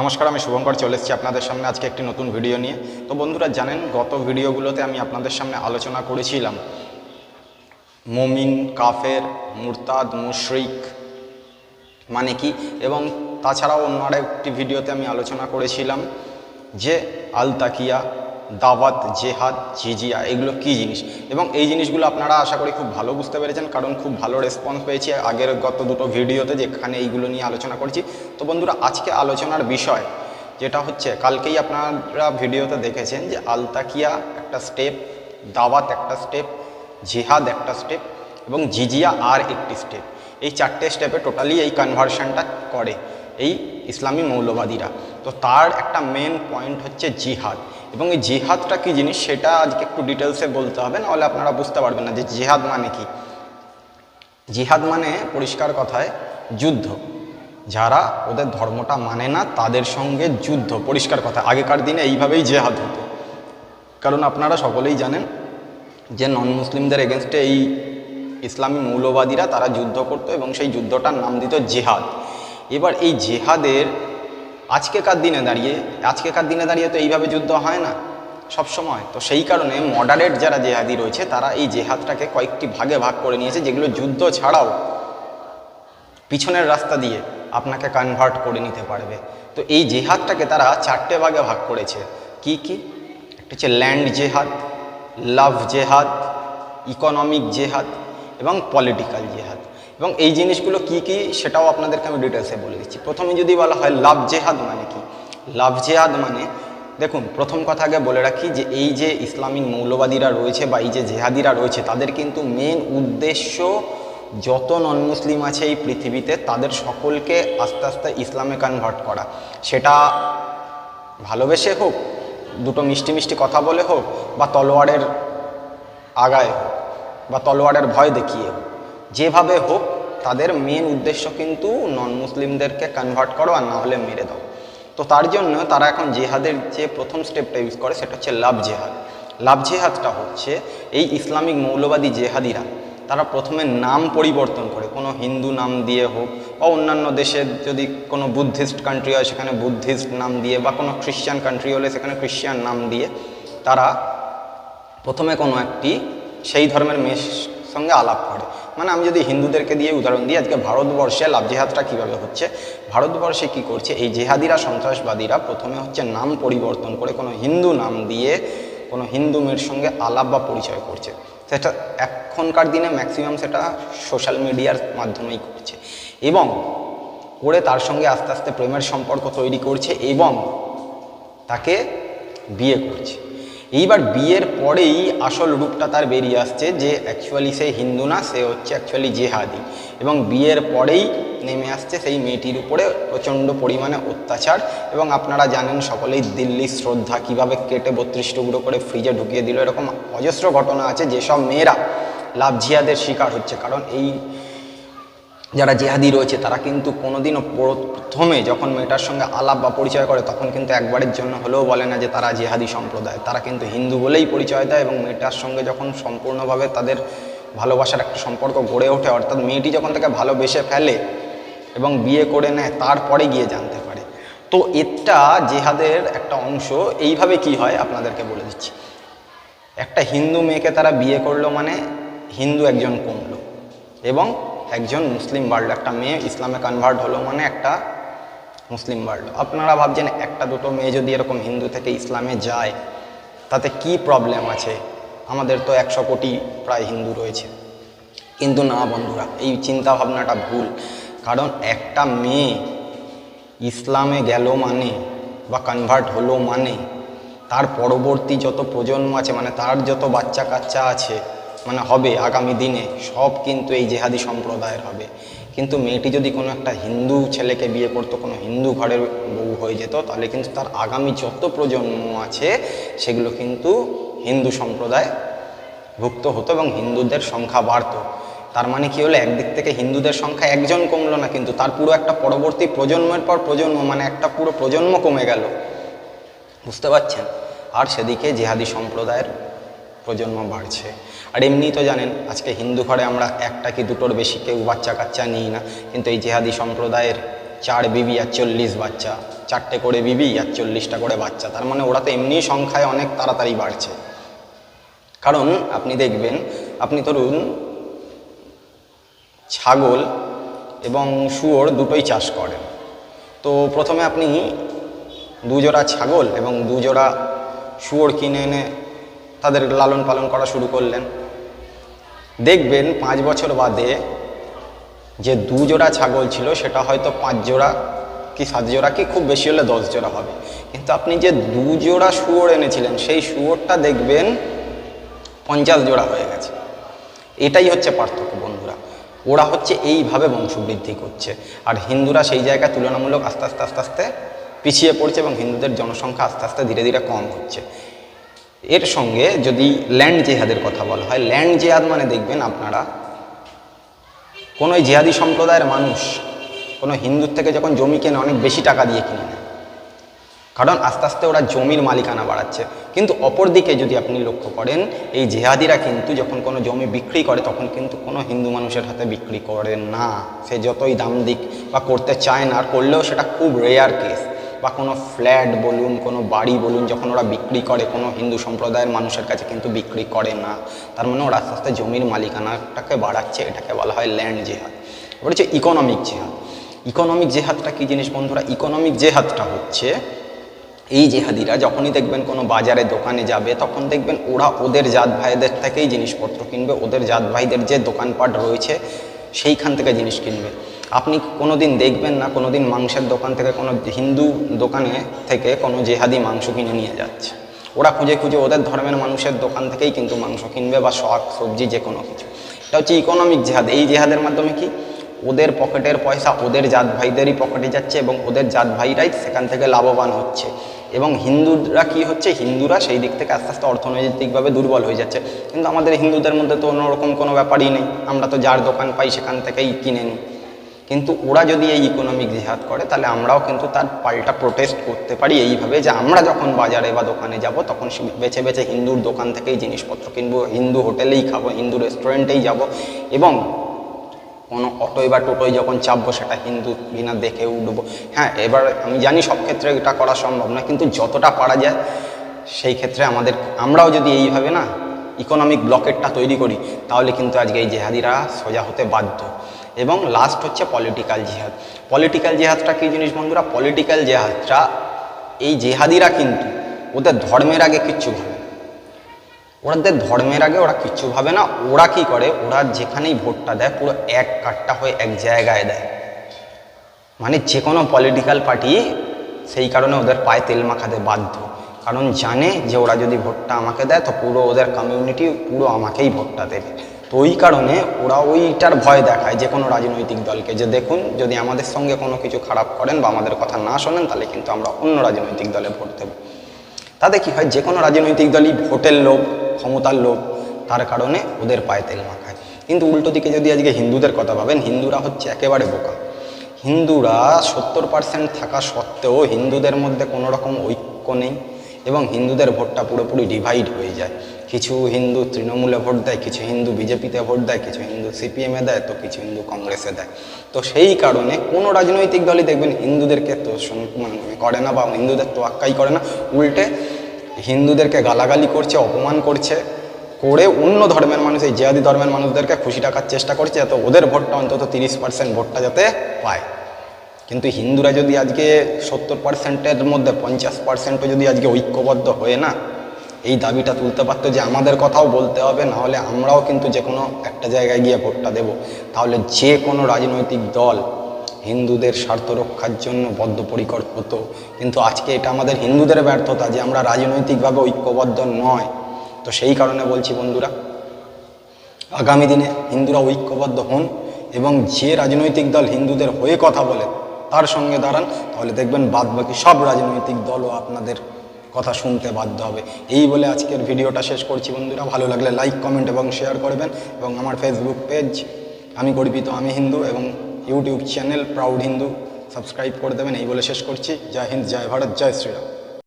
নমস্কার, আমি শুভঙ্কর, চলে এসেছি আপনাদের সামনে আজকে একটি নতুন ভিডিও নিয়ে। তো বন্ধুরা, জানেন, গত ভিডিওগুলোতে আমি আপনাদের সামনে আলোচনা করেছিলাম। মমিন, কাফের, মুরতাদ, মুশরিক মানে কি? এবং তাছাড়াও অন্য আরেকটি ভিডিওতে আমি আলোচনা করেছিলাম যে আল তাকিয়া জেহাদ, জিজিয়া, এগুলো কি জিনিস? এবং এই জিনিসগুলো আপনারা আশা করি খুব ভালো বুঝতে পেরেছেন, কারণ খুব ভালো রেসপন্স পেয়েছি আগের গত দুটো ভিডিওতে যেখানে এইগুলো নিয়ে আলোচনা করেছি। তো বন্ধুরা, আজকে আলোচনার বিষয় যেটা হচ্ছে, কালকেই আপনারা ভিডিওতে দেখেছেন যে আলতাকিয়া একটা স্টেপ, দাওয়াত একটা স্টেপ, জেহাদ একটা স্টেপ এবং জিজিয়া আর একটি স্টেপ। এই চারটে স্টেপে টোটালি এই কনভার্সনটা করে এই ইসলামী মৌলবাদীরা। তো তার একটা মেন পয়েন্ট হচ্ছে জিহাদ। এবং এই জিহাদটা কী জিনিস সেটা আজকে একটু ডিটেলসে বলতে হবে, নাহলে আপনারা বুঝতে পারবেন না যে জিহাদ মানে কি। জিহাদ মানে পরিষ্কার কথায় যুদ্ধ। যারা ওদের ধর্মটা মানে না, তাদের সঙ্গে যুদ্ধ। পরিষ্কার কথা, আগেকার দিনে এইভাবেই জেহাদ হতো। কারণ আপনারা সকলেই জানেন যে নন মুসলিমদের এগেনস্টে এই ইসলামী মৌলবাদীরা তারা যুদ্ধ করতো এবং সেই যুদ্ধটার নাম দিত জেহাদ। এবার এই জেহাদের আজকেকার দিনে দাঁড়িয়ে, আজকেকার দিনে দাঁড়িয়ে তো এইভাবে যুদ্ধ হয় না সব সময়। তো সেই কারণে মডারেট যারা জেহাদি রয়েছে, তারা এই জেহাদটাকে কয়েকটি ভাগে ভাগ করে নিয়েছে, যেগুলো যুদ্ধ ছাড়াও পিছনের রাস্তা দিয়ে আপনাকে কনভার্ট করে নিতে পারবে। তো এই জেহাদটাকে তারা চারটে ভাগে ভাগ করেছে। কি কি? একটা হচ্ছে ল্যান্ড জেহাদ লাভ জেহাদ ইকোনমিক জেহাদ এবং পলিটিক্যাল জেহাদ। এবং এই জিনিসগুলো কি কি সেটাও আপনাদেরকে আমি ডিটেলসে বলে দিচ্ছি। প্রথমে যদি বলা হয় লাভ জেহাদ মানে কি? লাভ জেহাদ মানে দেখুন, প্রথম কথা আগে বলে রাখি যে এই যে ইসলামিক মৌলবাদীরা রয়েছে বা এই যে জেহাদিরা রয়েছে, তাদের কিন্তু মেন উদ্দেশ্য যত নন মুসলিম আছে এই পৃথিবীতে, তাদের সকলকে আস্তে আস্তে ইসলামে কনভার্ট করা। সেটা ভালোবেসে হোক, দুটো মিষ্টি মিষ্টি কথা বলে হোক, বা তলোয়ারের আগায় হোক, বা তলোয়ারের ভয় দেখিয়ে হোক, যেভাবে হোক, তাদের মেন উদ্দেশ্য কিন্তু নন মুসলিমদেরকে কনভার্ট করো আর না হলে মেরে দাও। তো তার জন্য তারা এখন জেহাদের যে প্রথম স্টেপটা ইউজ করে, সেটা হচ্ছে লাভ জেহাদ। লাভ জেহাদটা হচ্ছে এই ইসলামিক মৌলবাদী জেহাদিরা তারা প্রথমে নাম পরিবর্তন করে, কোনো হিন্দু নাম দিয়ে হোক বা অন্যান্য দেশের যদি কোনো বুদ্ধিস্ট কান্ট্রি হয়, সেখানে বুদ্ধিস্ট নাম দিয়ে বা কোনো খ্রিশ্চান কান্ট্রি হলে সেখানে খ্রিশ্চান নাম দিয়ে তারা প্রথমে কোনো একটি সেই ধর্মের মেয়ের সঙ্গে আলাপ করে। মানে আমি যদি হিন্দুদেরকে দিয়ে উদাহরণ দিই, আজকে ভারতবর্ষে লাভ জেহাদটা কীভাবে হচ্ছে? ভারতবর্ষে কি করছে? এই জেহাদিরা সন্ত্রাসবাদীরা প্রথমে হচ্ছে নাম পরিবর্তন করে কোনো হিন্দু নাম দিয়ে কোনো হিন্দু মেয়ের সঙ্গে আলাপ বা পরিচয় করছে। সেটা এখনকার দিনে ম্যাক্সিমাম সেটা সোশ্যাল মিডিয়ার মাধ্যমেই করছে। এবং করে তার সঙ্গে আস্তে আস্তে প্রেমের সম্পর্ক তৈরি করছে এবং তাকে বিয়ে করছে। এইবার বিয়ের পরেই আসল রূপটা তার বেরিয়ে আসছে যে অ্যাকচুয়ালি সে হিন্দু না, সে হচ্ছে অ্যাকচুয়ালি জেহাদি। এবং বিয়ের পরেই নেমে আসছে, সেই মেয়েটির উপরে প্রচণ্ড পরিমাণে অত্যাচার। এবং আপনারা জানেন, সকলেই দিল্লির শ্রদ্ধা, কীভাবে কেটে বত্রিশ টুকরো করে ফ্রিজে ঢুকিয়ে দিল। এরকম অজস্র ঘটনা আছে, যেসব মেয়েরা লাভ জিহাদের শিকার হচ্ছে। কারণ এই যারা জেহাদি রয়েছে, তারা কিন্তু কোনোদিনও প্রথমে যখন মেয়েটার সঙ্গে আলাপ বা পরিচয় করে, তখন কিন্তু একবারের জন্য হলেও বলে না যে তারা জেহাদি সম্প্রদায়। তারা কিন্তু হিন্দু বলেই পরিচয় দেয় এবং মেয়েটার সঙ্গে যখন সম্পূর্ণভাবে তাদের ভালোবাসার একটা সম্পর্ক গড়ে ওঠে, অর্থাৎ মেয়েটি যখন তাকে ভালোবেসে ফেলে এবং বিয়ে করে নেয়, তারপরে গিয়ে জানতে পারে। তো এটা জেহাদের একটা অংশ। এইভাবে কি হয়? আপনাদেরকে বলে দিচ্ছি। একটা হিন্দু মেয়েকে তারা বিয়ে করল মানে হিন্দু একজন কমলো এবং একজন মুসলিম বাড়লো একটা মেয়ে ইসলামে কনভার্ট হলো মানে একটা মুসলিম বাড়লো আপনারা ভাবছেন একটা দুটো মেয়ে যদি এরকম হিন্দু থেকে ইসলামে যায়, তাতে কি প্রবলেম আছে? আমাদের তো একশো কোটি প্রায় হিন্দু রয়েছে। কিন্তু না বন্ধুরা, এই চিন্তা ভাবনাটা ভুল। কারণ একটা মেয়ে ইসলামে গেল মানে বা কনভার্ট হলো মানে তার পরবর্তী যত প্রজন্ম আছে মানে তার যত বাচ্চা কাচ্চা আছে মানে হবে আগামী দিনে, সব কিন্তু এই জেহাদি সম্প্রদায়ের হবে। কিন্তু মেয়েটি যদি কোনো একটা হিন্দু ছেলেকে বিয়ে করতো, কোনো হিন্দু ঘরের বউ হয়ে যেত, তাহলে কিন্তু তার আগামী যত প্রজন্ম আছে, সেগুলো কিন্তু হিন্দু সম্প্রদায় ভুক্ত হতো এবং হিন্দুদের সংখ্যা বাড়তো। তার মানে কি হলো? একদিক থেকে হিন্দুদের সংখ্যা একজন কমলো না, কিন্তু তার পুরো একটা পরবর্তী প্রজন্মের পর প্রজন্ম মানে একটা পুরো প্রজন্ম কমে গেল। বুঝতে পারছেন? আর সেদিকে জেহাদি সম্প্রদায়ের প্রজন্ম বাড়ছে। আর এমনি তো জানেন, আজকে হিন্দু ঘরে আমরা একটা কি দুটোর বেশি কেউ বাচ্চা কাচ্চা নিই না, কিন্তু এই জেহাদি সম্প্রদায়ের চার বিবি আর চল্লিশ বাচ্চা, চারটে করে বিবি আর চল্লিশটা করে বাচ্চা, তার মানে ওরা তো এমনি সংখ্যায় অনেক তাড়াতাড়ি বাড়ছে। কারণ আপনি দেখবেন, আপনি ধরুন ছাগল এবং শুয়োর দুটোই চাষ করেন। তো প্রথমে আপনি দুজোড়া ছাগল এবং দুজোড়া শুয়োর কিনে এনে তাদের লালন পালন করা শুরু করলেন। দেখবেন পাঁচ বছর বাদে যে দু জোড়া ছাগল ছিল সেটা হয়তো পাঁচ জোড়া কি সাত জোড়া কি খুব বেশি হলে দশ জোড়া হবে। কিন্তু আপনি যে দু জোড়া শুয়োর এনেছিলেন সেই শুয়োরটা দেখবেন পঞ্চাশ জোড়া হয়ে গেছে। এটাই হচ্ছে পার্থক্য ওরা হচ্ছে এইভাবে বংশবৃদ্ধি করছে। আর হিন্দুরা সেই জায়গায় তুলনামূলক আস্তে আস্তে আস্তে আস্তে পিছিয়ে পড়ছে এবং হিন্দুদের জনসংখ্যা আস্তে আস্তে ধীরে ধীরে কম হচ্ছে। এর সঙ্গে যদি ল্যান্ড জেহাদের কথা বলা হয়, ল্যান্ড জেহাদ মানে দেখবেন আপনারা, কোনো জেহাদি সম্প্রদায়ের মানুষ কোনো হিন্দুর থেকে যখন জমি কেনে অনেক বেশি টাকা দিয়ে কিনে নেয়। কারণ আস্তে আস্তে ওরা জমির মালিকানা বাড়াচ্ছে। কিন্তু অপরদিকে যদি আপনি লক্ষ্য করেন, এই জেহাদিরা কিন্তু যখন কোনো জমি বিক্রি করে, তখন কিন্তু কোনো হিন্দু মানুষের হাতে বিক্রি করে না। সে যতই দাম দিক বা করতে চায় না, আর করলেও সেটা খুব রেয়ার কেস বা কোনো ফ্ল্যাট বলুন, কোনো বাড়ি বলুন, যখন ওরা বিক্রি করে, কোনো হিন্দু সম্প্রদায়ের মানুষের কাছে কিন্তু বিক্রি করে না। তার মানে ওরা আস্তে আস্তে জমির মালিকানাটাকে বাড়াচ্ছে, এটাকে বলা হয় ল্যান্ড জেহাদ। ওটা হচ্ছে ইকোনমিক জেহাদ। ইকোনমিক জেহাদটা কী জিনিস বন্ধুরা? ইকোনমিক জেহাদটা হচ্ছে এই জেহাদিরা যখনই দেখবেন কোনো বাজারে দোকানে যাবে, তখন দেখবেন ওরা ওদের জাত ভাইদের থেকেই জিনিসপত্র কিনবে, ওদের জাত ভাইদের যে দোকানপাট রয়েছে সেইখান থেকে জিনিস কিনবে। আপনি কোনো দিন দেখবেন না কোনো দিন মাংসের দোকান থেকে, কোনো হিন্দু দোকানে থেকে কোনো জেহাদি মাংস কিনে নিয়ে যাচ্ছে। ওরা খুঁজে খুঁজে ওদের ধর্মের মানুষের দোকান থেকেই কিন্তু মাংস কিনবে বা শাক, সবজি যে কোনো কিছু। এটা হচ্ছে ইকোনমিক জেহাদ এই জেহাদের মাধ্যমে কি? ওদের পকেটের পয়সা ওদের জাত ভাইদেরই পকেটে যাচ্ছে এবং ওদের জাত ভাইরাই সেখান থেকে লাভবান হচ্ছে। এবং হিন্দুরা কি হচ্ছে? হিন্দুরা সেই দিক থেকে আস্তে আস্তে অর্থনৈতিকভাবে দুর্বল হয়ে যাচ্ছে। কিন্তু আমাদের হিন্দুদের মধ্যে তো অন্যরকম কোনো ব্যাপারই নেই। আমরা তো যার দোকান পাই সেখান থেকেই কিনে নিই। কিন্তু ওরা যদি এই ইকোনমিক জিহাদ করে, তাহলে আমরাও কিন্তু তার পাল্টা প্রোটেস্ট করতে পারি এইভাবে যে আমরা যখন বাজারে বা দোকানে যাব, তখন বেছে বেছে হিন্দুর দোকান থেকেই জিনিসপত্র কিনবো, হিন্দু হোটেলেই খাব, হিন্দু রেস্টুরেন্টেই যাব। এবং কোনো অটোয় বা টোটোয় যখন চাপবো, সেটা হিন্দু বিনা দেখে উঠবো। হ্যাঁ এবার আমি জানি সব ক্ষেত্রে এটা করা সম্ভব না কিন্তু যতটা পারা যায়, সেই ক্ষেত্রে আমাদের, আমরাও যদি এইভাবে না ইকোনমিক ব্লকেটটা তৈরি করি, তাহলে কিন্তু আজকে এই জেহাদিরা সোজা হতে বাধ্য। এবং লাস্ট হচ্ছে পলিটিক্যাল জেহাদ পলিটিক্যাল জিহাদটা কী জিনিস বন্ধুরা? পলিটিক্যাল জিহাদটা এই জেহাদিরা কিন্তু ওদের ধর্মের আগে কিচ্ছু ভাবে না। ওদের ধর্মের আগে ওরা কিচ্ছু ভাবে না, ওরা কি করে? ওরা যেখানেই ভোটটা দেয়, পুরো এক কাটটা হয়ে এক জায়গায় দেয়। মানে যে কোনো পলিটিক্যাল পার্টি সেই কারণে ওদের পায়ে তেল মাখাতে বাধ্য। কারণ জানে যে ওরা যদি ভোটটা আমাকে দেয়, তো পুরো ওদের কমিউনিটি পুরো আমাকেই ভোটটা দেবে। তো ওই কারণে ওরা ওইটার ভয় দেখায় যে কোনো রাজনৈতিক দলকে। যে দেখুন, যদি আমাদের সঙ্গে কোনো কিছু খারাপ করেন বা আমাদের কথা না শোনেন, তাহলে কিন্তু আমরা অন্য রাজনৈতিক দলে ভোট দেবো। তাতে কি হয় যে কোনো রাজনৈতিক দলই ভোটের লোভ, ক্ষমতার লোভ, তার কারণে ওদের পায়ে তেল মাখায়। কিন্তু উল্টো দিকে যদি আজকে হিন্দুদের কথা ভাবেন, হিন্দুরা হচ্ছে একেবারে বোকা। হিন্দুরা সত্তর পার্সেন্ট থাকা সত্ত্বেও হিন্দুদের মধ্যে কোনো রকম ঐক্য নেই এবং হিন্দুদের ভোটটা পুরোপুরি ডিভাইড হয়ে যায়। কিছু হিন্দু তৃণমূলে ভোট দেয়, কিছু হিন্দু বিজেপিতে ভোট দেয়, কিছু হিন্দু সিপিএমে দেয়, তো কিছু হিন্দু কংগ্রেসে দেয়। তো সেই কারণে কোনো রাজনৈতিক দলই দেখবেন হিন্দুদেরকে তো সম্মান করে না বা হিন্দুদের তো আক্কাই করে না। উল্টে হিন্দুদেরকে গালাগালি করছে, অপমান করছে, করে অন্য ধর্মের মানুষ, এই জিহাদি ধর্মের মানুষদেরকে খুশি রাখার চেষ্টা করছে, যাতে ওদের ভোটটা অন্তত তিরিশ পার্সেন্ট ভোটটা যাতে পায়। কিন্তু হিন্দুরা যদি আজকে সত্তর পার্সেন্টের মধ্যে, পঞ্চাশ পার্সেন্টও যদি আজকে ঐক্যবদ্ধ হয়ে না, এই দাবিটা তুলতে পারতো যে আমাদের কথাও বলতে হবে না হলে আমরাও কিন্তু যে কোনো একটা জায়গায় গিয়ে ভোটটা দেব। তাহলে যে কোনো রাজনৈতিক দল হিন্দুদের স্বার্থ রক্ষার জন্য বদ্ধপরিকর হতো। কিন্তু আজকে এটা আমাদের হিন্দুদের ব্যর্থতা যে আমরা রাজনৈতিকভাবে ঐক্যবদ্ধ নয়। তো সেই কারণে বলছি বন্ধুরা, আগামী দিনে হিন্দুরা ঐক্যবদ্ধ হন এবং যে রাজনৈতিক দল হিন্দুদের হয়ে কথা বলে তার সঙ্গে দাঁড়ান, তাহলে দেখবেন বাদ বাকি সব রাজনৈতিক দলও আপনাদের কথা শুনতে বাধ্য হবে। এই বলে আজকের ভিডিওটা শেষ করছি বন্ধুরা। ভালো লাগলে লাইক কমেন্ট এবং শেয়ার করবেন। এবং আমার ফেসবুক পেজ আমি গর্বিত, আমি হিন্দু এবং YouTube channel proud Hindu subscribe করে দেবেন, এই বলে শেষ করছি। জয় হিন্দ, জয় ভারত, জয় শ্রীরাম।